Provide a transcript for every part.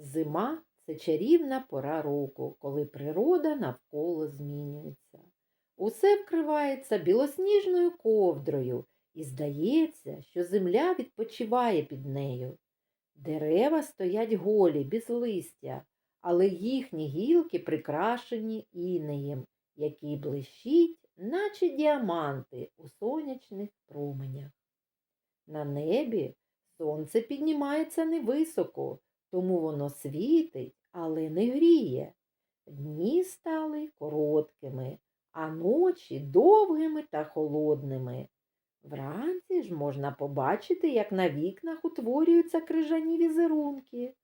Зима це чарівна пора року, коли природа навколо змінюється. Усе вкривається білосніжною ковдрою, і здається, що земля відпочиває під нею. Дерева стоять голі, без листя, але їхні гілки прикрашені інеєм, який блищить, наче діаманти у сонячних променях. На небі сонце піднімається невисоко, тому воно світить, але не гріє. Дні стали короткими, а ночі довгими та холодними. Вранці ж можна побачити, як на вікнах утворюються крижані візерунки,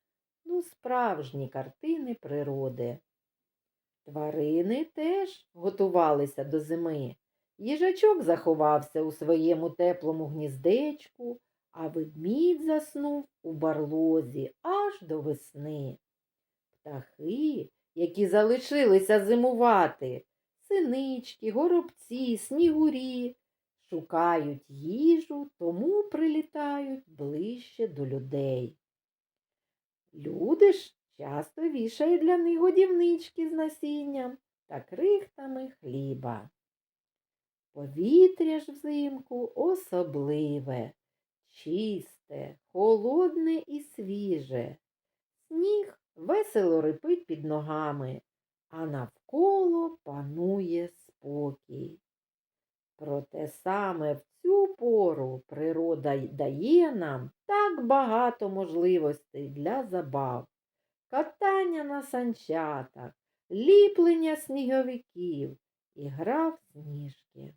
ну, справжні картини природи. Тварини теж готувалися до зими. Їжачок заховався у своєму теплому гніздечку, а ведмідь заснув у барлозі аж до весни. Птахи, які залишилися зимувати, синички, горобці, снігурі, шукають їжу, тому прилітають ближче до людей. Люди ж часто вішають для них годівнички з насінням та крихтами хліба. Повітря ж взимку особливе, чисте, холодне і свіже. Сніг весело рипить під ногами, а навколо панує спокій. Проте саме в цю пору природа дає нам так багато можливостей для забав, катання на санчатах, ліплення сніговиків і гра в сніжки.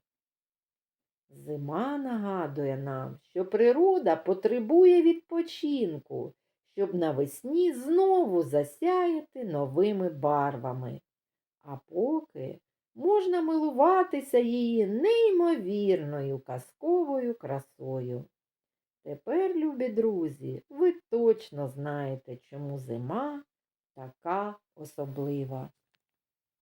Зима нагадує нам, що природа потребує відпочинку, щоб навесні знову засяяти новими барвами. А поки можна милуватися її неймовірною казковою красою. Тепер, любі друзі, ви точно знаєте, чому зима така особлива.